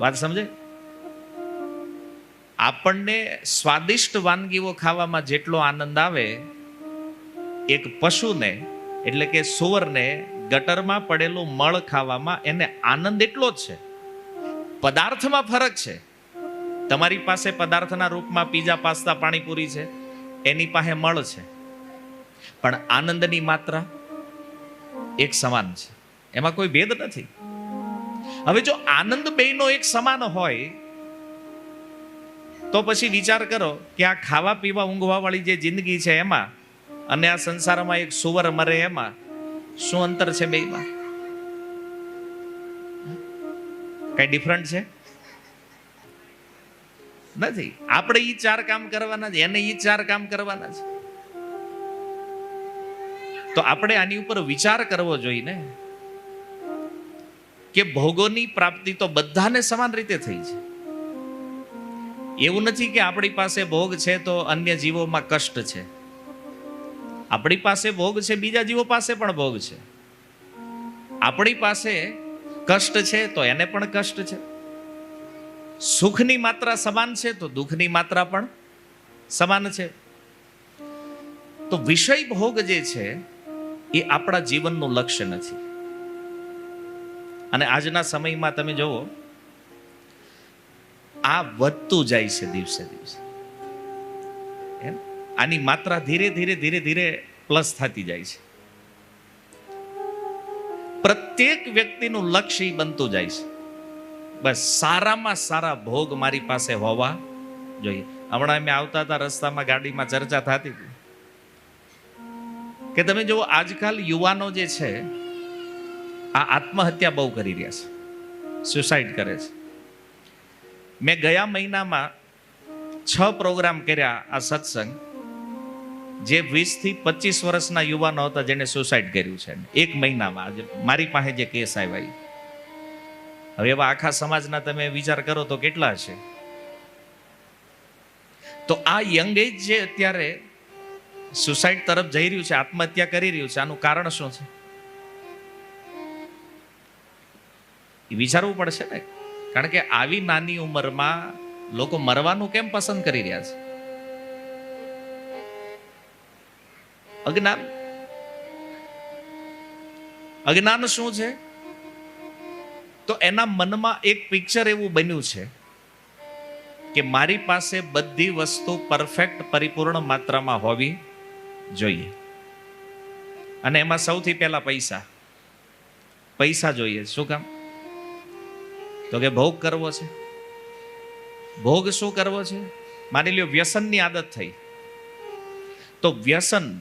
વાત સમજે? આપણને સ્વાદિષ્ટ વાનગીઓ ખાવામાં જેટલો આનંદ આવે, એક પશુને, એટલે કે સુવરને, ગટરમાં પડેલું મળ ખાવામાં એને આનંદ એટલો જ છે. પદાર્થમાં ફરક છે. તમારી પાસે પદાર્થના રૂપમાં પીઝા, પાસ્તા, પાણીપુરી છે, એની પાસે મળ છે. પણ આનંદની માત્રા એક સમાન છે. એમાં કોઈ ભેદ નથી. હવે જો આનંદ બેનો એક સમાન હોય, તો પછી વિચાર કરો કે આ ખાવા પીવા ઊંઘવા વાળી જે જિંદગી છે એમાં, અને આ સંસારમાં એક સુવર મરે એમાં, શું અંતર છે બેયમાં? કઈ ડિફરન્ટ છે? નથી. આપણે ઈ ચાર કામ કરવાના છે એને ઈ ચાર કામ કરવાના છે તો આપણે આની ઉપર વિચાર કરવો જોઈએ ને. કે ભોગોની પ્રાપ્તિ તો બધાને સમાન રીતે થઈ છે. એવું નથી કે આપણી પાસે ભોગ છે તો અન્ય જીવોમાં કષ્ટ છે. આપણી પાસે ભોગ છે, બીજા જીવો પાસે પણ ભોગ છે. આપણી પાસે કષ્ટ છે તો એને પણ કષ્ટ છે. સુખની માત્રા સમાન છે તો દુઃખની માત્રા પણ સમાન છે. તો વિષય ભોગ જે છે, એ આપણા જીવનનું લક્ષ્ય નથી. અને આજના સમયમાં તમે જુઓ આ વધતું જાય છે દિવસે દિવસે. આની માત્રા ધીરે ધીરે ધીરે ધીરે પ્લસ થતી જાય છે. પ્રત્યેક વ્યક્તિનું લક્ષ્ય બનતું જાય છે. બસ સારામાં સારા ભોગ મારી પાસે હોવા જોઈએ. હમણાં અમે આવતા હતા રસ્તામાં ગાડીમાં ચર્ચા થતી હતી. કે તમે જુઓ, આજકાલ યુવાનો જે છે આ આત્મહત્યા બહુ કરી રહ્યા છે. સુસાઇડ કરે છે. મેં ગયા મહિનામાં છ પ્રોગ્રામ કર્યા આ સત્સંગ, જે વીસથી પચીસ વર્ષના યુવાનો હતા જેને સુસાઇડ કર્યું છે. એક મહિનામાં આજે મારી પાસે જે કેસ આવ્યા હવે એવા આખા સમાજના તમે વિચાર કરો તો કેટલા છે? તો આ યંગ એજ જે અત્યારે સુસાઇડ તરફ જઈ રહ્યું છે, આત્મહત્યા કરી રહ્યું છે, આનું કારણ શું છે? એ વિચારવું પડશે ને. કારણ કે આવી નાની ઉંમરમાં લોકો મરવાનું કેમ પસંદ કરી રહ્યા છે? અજ્ઞાન. અજ્ઞાન શું છે? તો એના મનમાં એક પિક્ચર એવું બન્યું છે કે મારી પાસે બધી વસ્તુ પરફેક્ટ પરિપૂર્ણ માત્રામાં હોવી જોઈએ. અને એમાં સૌથી પહેલા પૈસા. પૈસા જોઈએ. શું કામ? તો કે ભોગ કરવો છે? ભોગ શું કરવો છે? માની લ્યો, વ્યસનની આદત થઈ. તો વ્યસન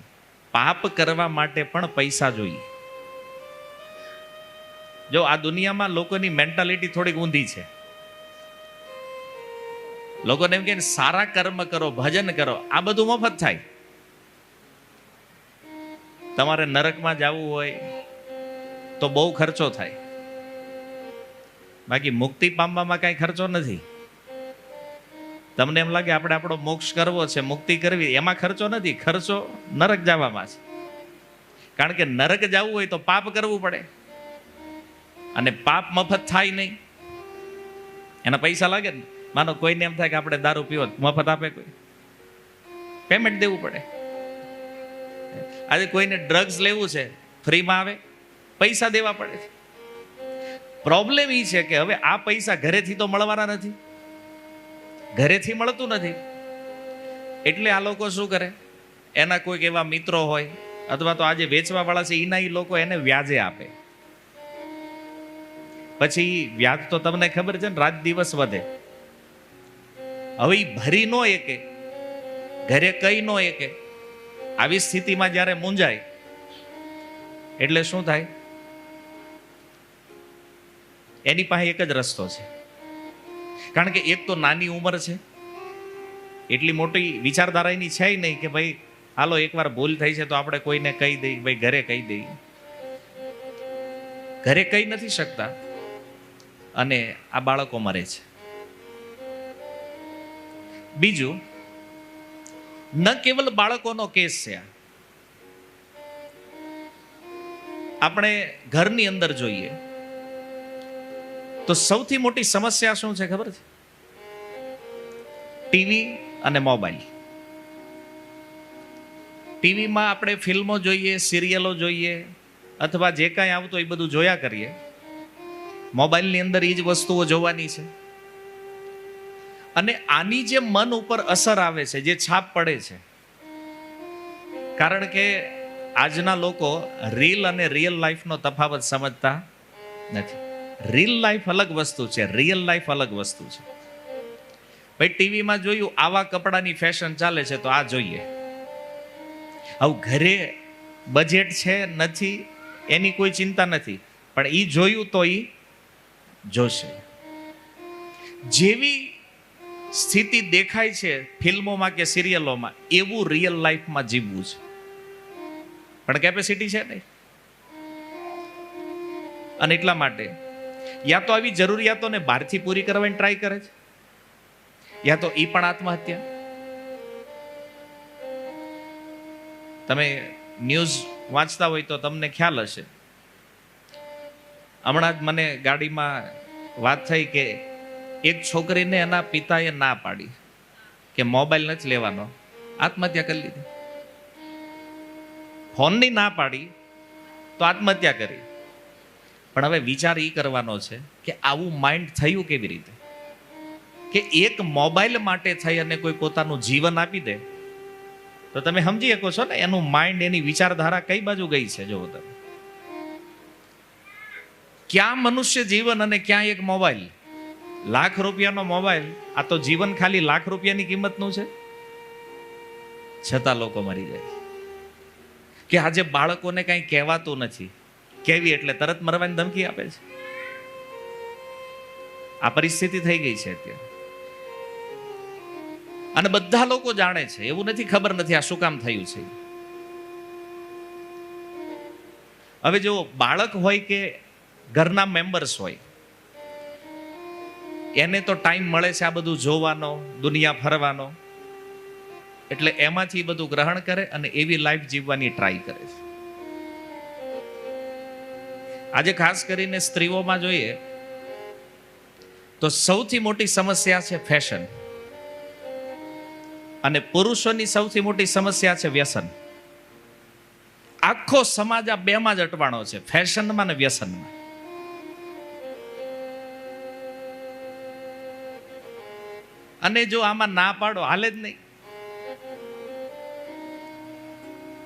પાપ કરવા માટે પણ પૈસા જોઈએ. જો આ દુનિયામાં લોકોની મેન્ટાલિટી થોડીક ઊંધી છે. લોકોને એમ કે સારા કર્મ કરો, ભજન કરો. આ બધું મફત થાય. તમારે નરકમાં જવું હોય, તો બહુ ખર્ચો થાય. બાકી મુક્તિ પામવામાં કાંઈ ખર્ચો નથી. તમને એમ લાગે આપણે આપણો મોક્ષ કરવો છે, મુક્તિ કરવી, એમાં ખર્ચો નથી, ખર્ચો નરક જવામાં છે. કારણ કે નરક જવું હોય તો પાપ કરવું પડે. અને પાપ મફત થાય નહીં. એના પૈસા લાગે ને. માનો કોઈને એમ થાય કે આપણે દારૂ પીવો મફત આપે કોઈ. પેમેન્ટ દેવું પડે. આજે કોઈને ડ્રગ્સ લેવું છે ફ્રીમાં આવે, પૈસા દેવા પડે છે. પ્રોબ્લેમ એ છે કે હવે આ પૈસા ઘરેથી તો મળવાના નથી. ઘરેથી મળતું નથી. એટલે આ લોકો શું કરે? એના કોઈક એવા મિત્રો હોય અથવા તો આજે વેચવાવાળા છે એના એ લોકો એને વ્યાજે આપે. પછી વ્યાજ તો તમને ખબર છે ને, રાત દિવસ વધે. હવે એ ભરી નો એકે, ઘરે કઈ નો એકે, આવી સ્થિતિમાં જ્યારે મૂંઝાય, એટલે શું થાય? એની પાસે એક જ રસ્તો છે. કારણ કે એક તો નાની ઉંમર છે. એટલી મોટી વિચારધારા એની છે નહીં કે ભાઈ, હાલો, એકવાર ભૂલ થઈ છે તો આપણે કોઈને કહી દઈએ ભાઈ, ઘરે કહી દઈએ ઘરે કહી નથી શકતા. અને આ બાળકો મરે છે. બીજું, ન કેવલ બાળકોનો કેસ છે આપણે ઘરની અંદર જોઈએ. તો સૌથી મોટી સમસ્યા શું છે ખબર છે? ટીવી અને મોબાઈલ ટીવીમાં આપણે ફિલ્મો જોઈએ, સિરિયલો જોઈએ, અથવા જે કાંઈ આવતું એ બધું જોયા કરીએ. મોબાઈલની અંદર એ જ વસ્તુઓ જોવાની છે. અને આની જે મન ઉપર અસર આવે છે, જે છાપ પડે છે, કારણ કે આજના લોકો રીલ અને રિયલ લાઈફનો તફાવત સમજતા નથી. રીલ લાઈફ અલગ વસ્તુ છે. રિયલ લાઈફ અલગ વસ્તુ છે. ભાઈ, ટીવીમાં જોયું, આવા કપડાની ફેશન ચાલે છે, તો આ જોઈએ. આવું ઘરે બજેટ છે નથી, એની કોઈ ચિંતા નથી. પણ એ જોયું તો એ જોશે. જેવી સ્થિતિ દેખાય છે ફિલ્મોમાં કે સિરિયલોમાં, એવું રિયલ લાઈફમાં જીવવું છે. પણ કેપેસિટી છે નહીં. અને એટલા માટે યા તો આવી જરૂરિયાતોને બહારથી પૂરી કરવાની ટ્રાય કરે છે? યા તો એ પણ આત્મહત્યા? તમે ન્યૂઝ વાંચતા હોય તો તમને ખ્યાલ હશે. હમણાં જ મને ગાડીમાં વાત થઈ કે એક છોકરીને એના પિતાએ ના પાડી કે મોબાઈલ નથી લેવાનો. આત્મહત્યા કરી લીધી. ફોનની ના પાડી તો આત્મહત્યા કરી. પણ હવે વિચાર એ કરવાનો છે કે આવું માઇન્ડ થયું કેવી રીતે? કે એક મોબાઈલ માટે થઈ અને કોઈ પોતાનું જીવન આપી દે? તો તમે સમજી શકો છો ને, એનું માઇન્ડ એની વિચારધારા કઈ બાજુ ગઈ છે? જો તમે. ક્યાં મનુષ્ય જીવન અને ક્યાં એક મોબાઈલ લાખ રૂપિયાનો મોબાઈલ આ તો જીવન ખાલી લાખ રૂપિયાની કિંમતનું છે? છતાં લોકો મરી જાય કે આજે બાળકોને કઈ કહેવાતું નથી. કેવી એટલે તરત મરવાની ધમકી આપે છે. આ પરિસ્થિતિ થઈ ગઈ છે અત્યારે. અને બધા લોકો જાણે છે, એવું નથી ખબર નથી આ શું કામ થયું છે. હવે જો બાળક હોય કે ઘરના મેમ્બર્સ હોય, એને તો ટાઈમ મળે છે આ બધું જોવાનો, દુનિયા ફરવાનો. એટલે એમાંથી બધું ગ્રહણ કરે અને એવી લાઈફ જીવવાની ટ્રાય કરે છે. આજે ખાસ કરીને સ્ત્રીઓમાં જોઈએ તો સૌથી મોટી સમસ્યા છે ફેશન અને પુરુષોની સૌથી મોટી સમસ્યા છે વ્યસન. આખો સમાજ આ બેમાં જ અટવાણો છે ફેશનમાં ને વ્યસનમાં. અને જો આમાં ના પાડો, હાલે જ નહીં.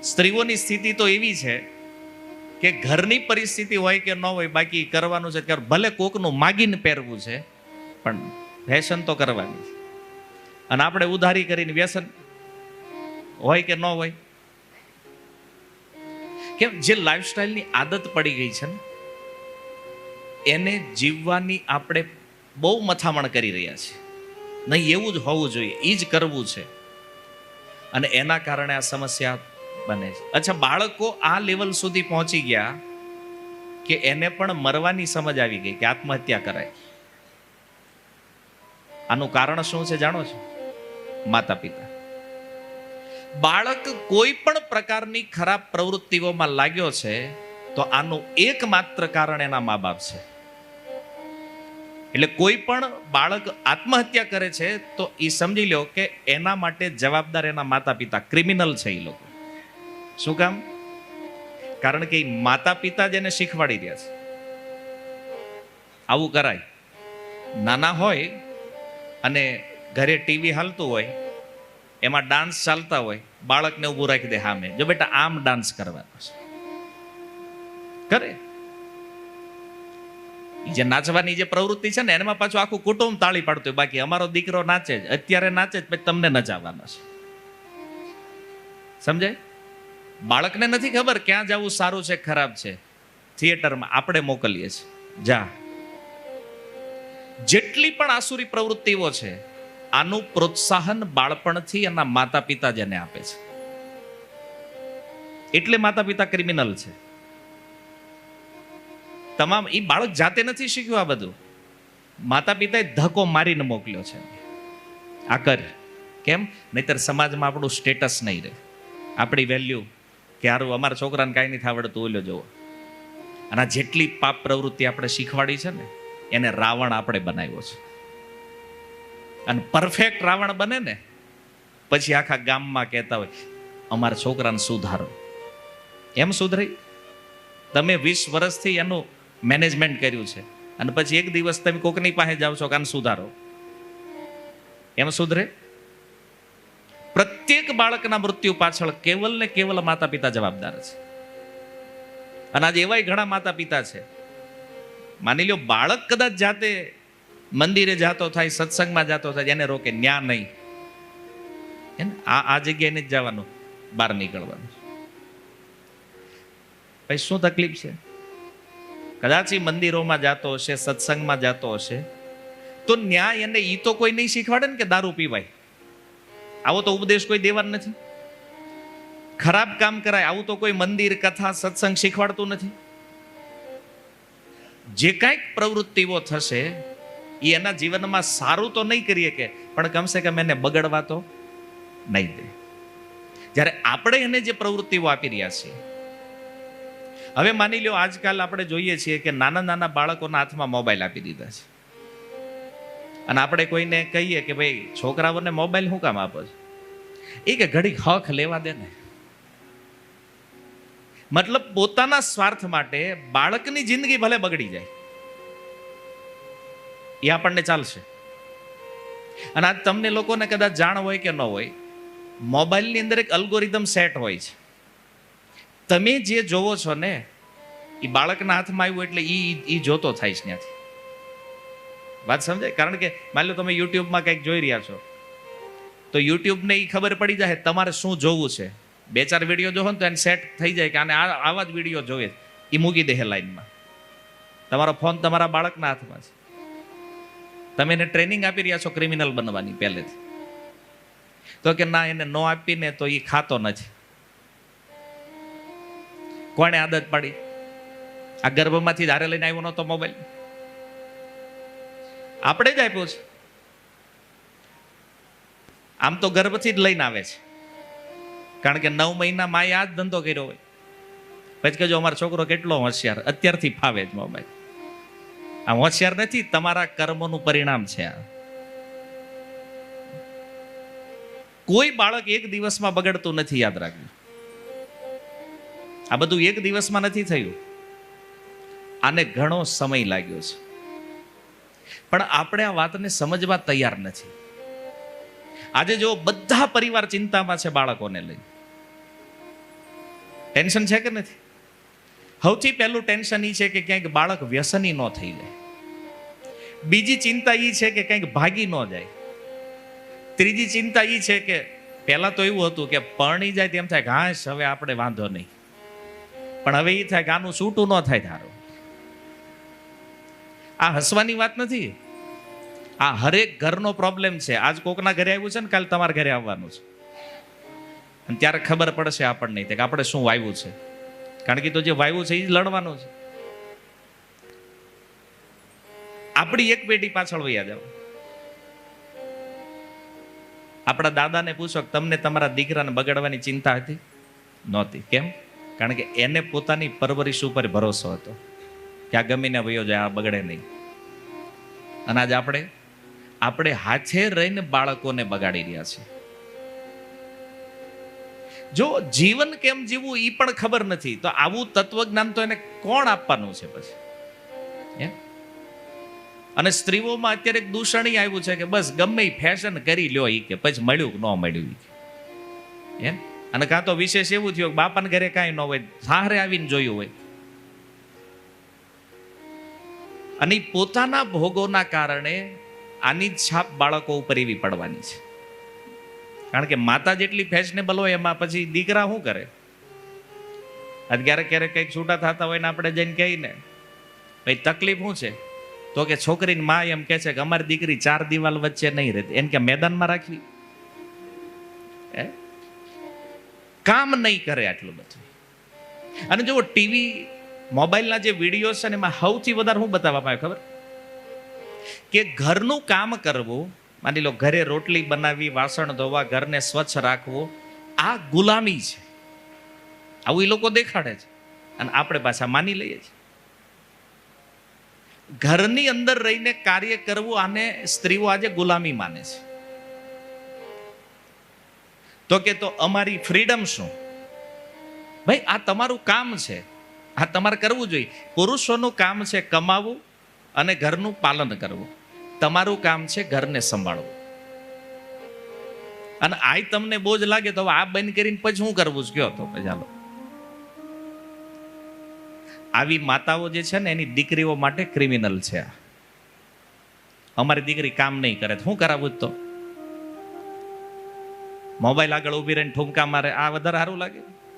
સ્ત્રીઓની સ્થિતિ તો એવી છે કે ઘરની પરિસ્થિતિ હોય કે ન હોય, બાકી કરવાનું છે ત્યારે ભલે કોકનું માગીને પહેરવું છે, પણ ફેશન તો કરવાની છે. અને આપણે ઉધારી કરીને વ્યસન હોય કે ન હોય? કેમ? જે લાઈફસ્ટાઈલની આદત પડી ગઈ છે ને, એને જીવવાની આપણે બહુ મથામણ કરી રહ્યા છીએ નહીં, એવું જ હોવું જોઈએ એ જ કરવું છે. અને એના કારણે આ સમસ્યા બને છે. અચ્છા, બાળકો આ લેવલ સુધી પહોંચી ગયા કે એને પણ મરવાની સમજ આવી ગઈ કે આત્મહત્યા કરાય. આનું કારણ શું છે જાણો છો? માતા પિતા બાળક કોઈ પણ પ્રકારની ખરાબ પ્રવૃત્તિઓમાં લાગ્યો છે, તો આનું એકમાત્ર કારણ એના મા બાપ છે. એટલે કોઈ પણ બાળક આત્મહત્યા કરે છે, તો એ સમજી લો કે એના માટે જવાબદાર એના માતા પિતા ક્રિમિનલ છે એ લોકો. શું કામ? કારણ કે માતા પિતા જ એને શીખવાડી રહ્યા છે. આવું કરાય. નાના હોય અને ઘરે ટીવી હાલતું હોય, એમાં ડાન્સ ચાલતા હોય, બાળકને ઊભું રાખી દે હામે જો બેટા, આમ ડાન્સ કરવાનો છે. કરે. જે નાચવાની જે પ્રવૃત્તિ છે ને એમાં પાછું આખું કુટુંબ તાળી પાડતું બાકી અમારો દીકરો નાચે જ. અત્યારે નાચે જ, પછી તમને નચાવવાનો છે. સમજાય? બાળકને નથી ખબર ક્યાં જવું સારું છે, ખરાબ છે. થિયેટરમાં આપણે મોકલીએ છીએ. જા. જેટલી પણ આસુરી પ્રવૃત્તિઓ છે, આનું પ્રોત્સાહન બાળપણથી એના માતા પિતા જેને આપે છે. એટલે માતા પિતા ક્રિમિનલ છે. તમામ એ બાળક જાતે નથી શીખ્યું આ બધું. માતા પિતાએ ધક્કો મારીને મોકલ્યો છે. આ કર. કેમ? નહીતર સમાજમાં આપણું સ્ટેટસ નહીં રહે. આપણી વેલ્યુ કે હારું અમારા છોકરાને કાંઈ નથી આવડતું, ઓલો જોવો અને જેટલી પાપ પ્રવૃત્તિ આપણે શીખવાડી છે ને, એને રાવણ આપણે બનાવ્યો છે. અને પરફેક્ટ રાવણ બને ને, પછી આખા ગામમાં કહેતા હોય, અમારા છોકરાને સુધારો. એમ સુધરી. તમે વીસ વર્ષથી એનું મેનેજમેન્ટ કર્યું છે. અને પછી એક દિવસ તમે કોકની પાસે જાઓ છો કાન સુધારો. એમ સુધરે. પ્રત્યેક બાળકના મૃત્યુ પાછળ કેવલ ને કેવલ માતા પિતા જવાબદાર છે અને આજે એવાય ઘણા માતા પિતા છે માની લો બાળક કદાચ જાતે મંદિરે જાતો થાય સત્સંગમાં જાતો થાય એને રોકે ન્યા નહીં આ આ જગ્યાએ જ જવાનું બહાર નીકળવાનું ભાઈ શું તકલીફ છે કદાચ મંદિરોમાં જાતો હશે સત્સંગમાં જાતો હશે તો ન્યાય એને એ તો કોઈ નહીં શીખવાડે ને કે દારૂ પીવાય આવો તો ઉપદેશ કોઈ દેવાનો નથી. ખરાબ કામ કરાય, આવું તો કોઈ મંદિર, કથા, સત્સંગ શીખવાડતું નથી. જે કાંઈક પ્રવૃત્તિઓ થશે, એ એના જીવનમાં સારું તો નહીં કરીએ કે, પણ કમસે કમ એને બગડવા તો નહીં દે. જ્યારે આપણે એને જે પ્રવૃત્તિઓ આપી રહ્યા છીએ, હવે માની લો આજકાલ આપણે જોઈએ છીએ કે નાના નાના બાળકોના હાથમાં મોબાઈલ આપી દીધા છે. અને આપણે કોઈને કહીએ કે ભાઈ, છોકરાઓને મોબાઈલ શું કામ આપો છો? એ કે ઘડીક હક લેવા દે ને. મતલબ પોતાના સ્વાર્થ માટે બાળકની જિંદગી ભલે બગડી જાય. એ આપણને ચાલશે. અને આ તમને લોકોને કદાચ જાણ હોય કે ન હોય, મોબાઈલની અંદર એક અલ્ગોરિધમ સેટ હોય છે. તમે જે જોવો છો ને, એ બાળકના હાથમાં આવ્યું એટલે એ જોતો થાય છે ત્યાંથી. વાત સમજાય? કારણ કે માની લો તમે યુટ્યુબમાં કંઈક જોઈ રહ્યા છો. તો યુટ્યુબને એ ખબર પડી જાય તમારે શું જોવું છે. બે ચાર વીડિયો જોવો ને તો એને સેટ થઈ જાય કે આને આવા જ વીડિયો જોવે એ મૂકી દે લાઈનમાં તમારો ફોન તમારા બાળકના હાથમાં છે. તમે એને ટ્રેનિંગ આપી રહ્યા છો ક્રિમિનલ બનવાની પહેલેથી. તો કે ના, એને નો આપીને તો એ ખાતો નથી. કોણે આદત પાડી? આ ગર્ભમાંથી ધારે લઈને આવ્યો નહોતો મોબાઈલ આપણે જ આપ્યો છે. આમ તો ગર્ભથી જ લઈને આવે છે. કારણ કે નવ મહિના માએ આ જ ધંધો કર્યો હોય. પછી કહેજો અમારો છોકરો કેટલો હોશિયાર. અત્યારથી ફાવે જ મોબાઈલ. આ હોશિયાર નથી, તમારા કર્મોનું પરિણામ છે આ. કોઈ બાળક એક દિવસમાં બગડતું નથી, યાદ રાખજો. આ બધું એક દિવસમાં નથી થયું. આને ઘણો સમય લાગ્યો છે. પણ આપણે આ વાતને સમજવા તૈયાર નથી. આજે જો બધા પરિવાર ચિંતામાં છે બાળકોને લઈ. ટેન્શન છે કે નથી? સૌથી પહેલું ટેન્શન એ છે કે ક્યાંક બાળક વ્યસની ન થઈ જાય. બીજી ચિંતા એ છે કે કંઈક ભાગી ન જાય. ત્રીજી ચિંતા એ છે કે પહેલા તો એવું હતું કે પરણી જાય તેમ થાય ઘાસ હવે આપણે વાંધો નહીં. પણ હવે એ થાય કે આનું છૂટું ન થાય ધારો. આ હસવાની વાત નથી. આ હરેક ઘરનો પ્રોબ્લેમ છે. આજ કોકના ઘરે આવ્યું છે ને કાલે તમારા ઘરે આવવાનું છે. અને ત્યારે ખબર પડશે આપણને કે આપણે શું વાવ્યું છે. કારણ કે તો જે વાવ્યું છે એ લડવાનું છે. આપણી એક પેઢી પાછળ વૈયા જાવ આપણા દાદાને પૂછો તમને તમારા દીકરાને બગાડવાની ચિંતા હતી? નહોતી. કેમ? કારણ કે એને પોતાની પરવરિશ ઉપર ભરોસો હતો. કે આ ગમીને વયો જાય, આ બગડે નહીં. અને આજે આપણે આપણે હાથે રહીને બાળકોને બગાડી રહ્યા છીએ. જો જીવન કેમ જીવવું એ પણ ખબર નથી, તો આવું તત્વજ્ઞાન તો એને કોણ આપવાનું છે પછી? અને સ્ત્રીઓમાં અત્યારે દૂષણી આવ્યું છે કે બસ ગમે ફેશન કરી લ્યો એ કે, પછી મળ્યું ન મળ્યું એ અને કાં તો વિશેષ એવું થયું કે બાપાને ઘરે કાંઈ ન હોય સાહરે આવીને જોયું હોય. અને પોતાના ભોગોના કારણે આની છાપ બાળકો ઉપર એવી પડવાની છે. કારણ કે માતા જેટલી ફેશનેબલ હોય, એમાં પછી દીકરા શું કરે? અત્યારે ક્યારેક કંઈક છૂટા થતા હોય ને આપણે જઈને કહીને, ભાઈ, તકલીફ શું છે? તો કે, છોકરીની મા એમ કહે છે કે, અમારી દીકરી ચાર દિવાલ વચ્ચે નહીં રહેતી. એને કે, મેદાનમાં રાખવી? કામ નહીં કરે આટલું બધું. અને જો ટીવી મોબાઈલના જે વીડિયો છે ને એમાં સૌથી વધારે હું બતાવવામાં આવે ખબર? કે ઘરનું કામ કરવું, માની લો ઘરે રોટલી બનાવવી વાસણ ધોવા, ઘરને સ્વચ્છ રાખવું, આ ગુલામી છે. આવું એ લોકો દેખાડે છે. અને આપણે પાછા માની લઈએ છીએ. ઘરની અંદર રહીને કાર્ય કરવું આને સ્ત્રીઓ આજે ગુલામી માને છે. તો કે તો અમારી ફ્રીડમ શું? ભાઈ, આ તમારું કામ છે. આ તમારે કરવું જોઈએ. પુરુષોનું કામ છે કમાવું અને ઘરનું પાલન કરવું. તમારું કામ છે ઘરને સંભાળવું. અને આય તમને બોજ લાગે તો આ બંધ કરીને પછી શું કરવું જ કયો તો ચાલો આવી માતાઓ જે છે ને, એની દીકરીઓ માટે ક્રિમિનલ છે અમારી દીકરી કામ નહીં કરે શું કરાવું તો? મોબાઈલ આગળ ઊભી રહીને ઠુમકા મારે. આ વધારે સારું લાગે. હે?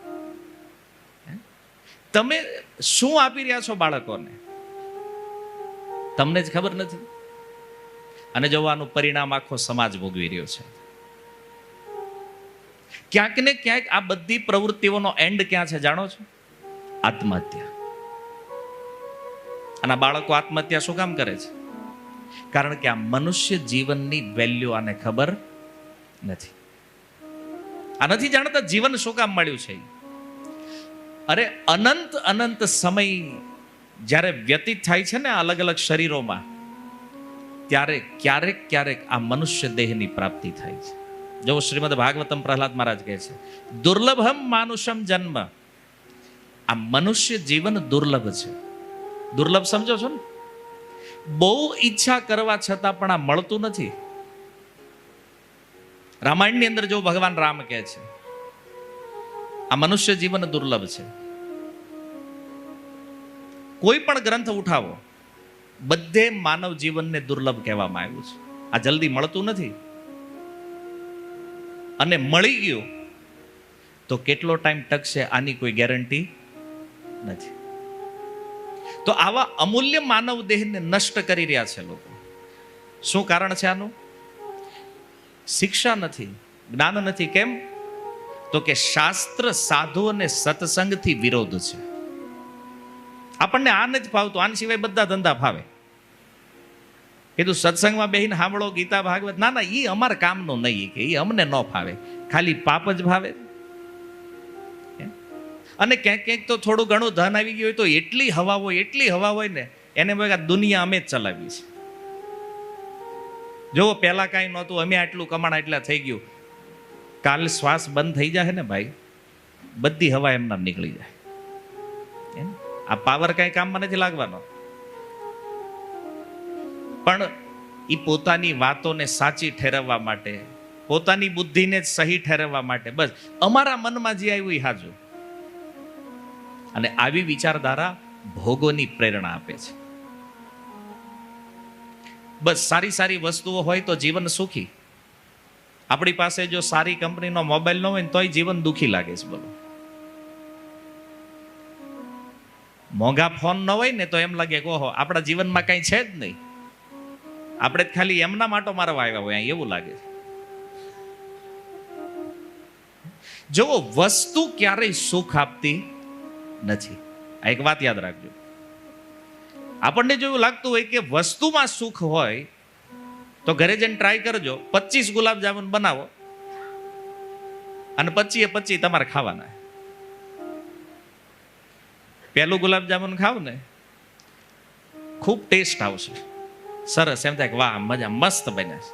તમે શું આપી રહ્યા છો બાળકોને? તમને જ ખબર નથી? અને જોવાનું પરિણામ આખો સમાજ ભોગવી રહ્યો છે. ક્યાંક ને ક્યાંક આ બધી પ્રવૃત્તિઓનો એન્ડ ક્યાં છે જાણો છો? આત્મહત્યા. અને બાળકો આત્મહત્યા શું કામ કરે છે? કારણ કે આ મનુષ્ય જીવનની વેલ્યુ આને ખબર નથી. આ નથી જાણતા જીવન શું કામ મળ્યું છે? અરે અનંત અનંત સમય જ્યારે વ્યતીત થાય છે ને અલગ અલગ શરીરોમાં, ત્યારે ક્યારેક ક્યારેક આ મનુષ્ય દેહની પ્રાપ્તિ થાય છે. જો શ્રીમદ ભાગવતમ પ્રહલાદ મહારાજ કહે છે, દુર્લભમ માનુષમ જન્મ. આ મનુષ્ય જીવન દુર્લભ છે. દુર્લભ સમજો છો ને? બહુ ઈચ્છા કરવા છતાં પણ આ મળતું નથી. રામાયણની અંદર જો ભગવાન રામ કહે છે, આ મનુષ્ય જીવન દુર્લભ છે. કોઈ પણ ગ્રંથ ઉઠાવો, બધે માનવ જીવનને દુર્લભ કહેવામાં આવ્યું છે. આ જલ્દી મળતું નથી. અને મળી ગયું, તો કેટલો ટાઈમ ટકશે આની કોઈ ગેરંટી નથી. તો આવા અમૂલ્ય માનવ દેહને નષ્ટ કરી રહ્યા છે લોકો. શું કારણ છે આનું? શિક્ષા નથી, જ્ઞાન નથી, કેમ? તો કે શાસ્ત્ર સાધુ અને સત્સંગથી વિરોધ છે. આપણને આ નથી ફાવતું, આના સિવાય બધા ધંધા ફાવે. કીધું, સત્સંગમાં બેહીને સાંભળો ગીતા, ભાગવત. ના ના એ અમારા કામનું નહીં કે એ અમને ન ફાવે. ખાલી પાપ જ ભાવે અને ક્યાંક ક્યાંક તો થોડું ઘણું ધન આવી ગયું હોય તો એટલી હવા હોય, એટલી હવા હોય ને, એને દુનિયા અમે જ ચલાવી છે જુઓ, પહેલા કાંઈ નહોતું, અમે આટલું કમાણા એટલા થઈ ગયું. કાલ શ્વાસ બંધ થઈ જાય ને ભાઈ, બધી હવા એમના નીકળી જાય? આ પાવર કાંઈ કામમાં નથી લાગવાનો. પણ એ પોતાની વાતોને સાચી ઠેરવવા માટે, પોતાની બુદ્ધિને જ સહી ઠેરવવા માટે, બસ, અમારા મનમાં જે આવ્યું એ હાજુ. અને આવી વિચારધારા ભોગોની પ્રેરણા આપે છે. બસ, સારી સારી વસ્તુઓ હોય તો જીવન સુખી. આપણી પાસે જો સારી કંપનીનો મોબાઈલ ન હોય તોય જીવન દુખી લાગે છે બોલો. મોંઘા ફોન ન હોય ને તો એમ લાગે કે ઓહો, આપણા જીવનમાં કંઈ છે જ નહીં. આપણે ખાલી એમના માટો મારવા આવ્યા હોય એવું લાગે છે. જો વસ્તુ ક્યારેય સુખ આપતી નથી. આ એક વાત યાદ રાખજો. આપણને જો એવું લાગતું હોય કે વસ્તુમાં સુખ હોય, તો ઘરે જઈને ટ્રાય કરજો. પચીસ ગુલાબ જામુન બનાવો. અને પચીએ પચી તમારે ખાવાના. પહેલું ગુલાબ જામુન ખાવ ને, ખૂબ ટેસ્ટ આવશે. સરસ, એમ થાય કે વાહ, મજા મસ્ત બન્યા છે.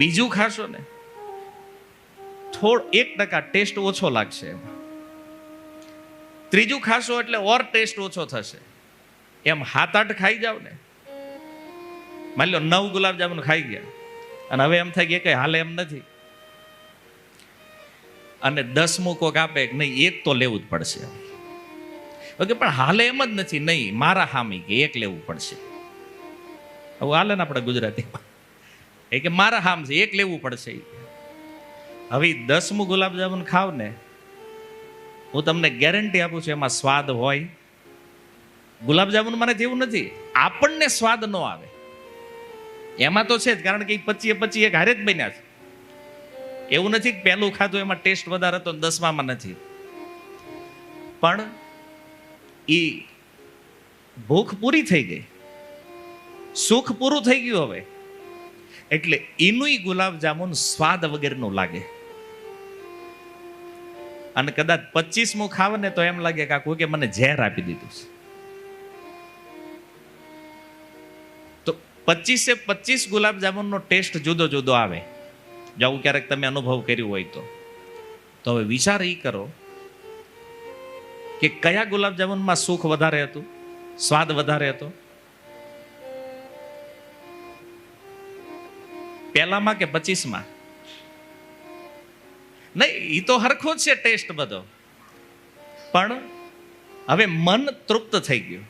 બીજું ખાશો ને, થોડ એક ટકા ટેસ્ટ ઓછો લાગશે એમાં. ત્રીજું ખાશો એટલે ઓર ટેસ્ટ ઓછો થશે. એમ હાથ આઠ ખાઈ જાવ ને, માની લો નવ ગુલાબ જામુન ખાઈ ગયા, અને હવે એમ થાય કે કઈ હાલે એમ નથી. અને દસમું કોક આપે કે નહીં, એક તો લેવું જ પડશે ઓકે, પણ હાલે એમ જ નથી. નહીં, મારા હામી કે એક લેવું પડશે. હવે હાલે ને આપણે ગુજરાતીમાં. એ કે મારા હામ છે, એક લેવું પડશે. હવે દસમું ગુલાબજામુન ખાવ ને, હું તમને ગેરંટી આપું છું, એમાં સ્વાદ હોય. ગુલાબજામુન મને જેવું નથી. આપણને સ્વાદ ન આવે. એમાં તો છે જ, કારણ કે પચીએ પચી એક હારે જ બન્યા છે. એવું નથી કે પહેલું ખાધું, એમાં ટેસ્ટ વધારે હતો દસમામાં નથી. પણ એ ભૂખ પૂરી થઈ ગઈ. સુખ પૂરું થઈ ગયું હવે. એટલે એનું ગુલાબજામુન સ્વાદ વગેરેનું લાગે. અને કદાચ પચીસમું ખાવ ને તો એમ લાગે કે આ કે મને ઝેર આપી દીધું છે. પચીસે પચીસ ગુલાબજામુનનો ટેસ્ટ જુદો જુદો આવે. જો ક્યારેક તમે અનુભવ કર્યો હોય તો. તો હવે વિચાર એ કરો કે કયા ગુલાબજાંબુમાં સુખ વધારે હતું? સ્વાદ વધારે હતો? પહેલામાં કે પચીસમાં? નહીં એ તો હરખો છે ટેસ્ટ બધો. પણ હવે મન તૃપ્ત થઈ ગયું.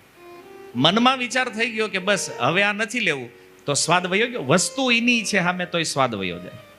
મનમાં વિચાર થઈ ગયો કે બસ, હવે આ નથી લેવું. તો સ્વાદ વયો ગયો? વસ્તુ એની છે સામે તોય સ્વાદ વયો જાય.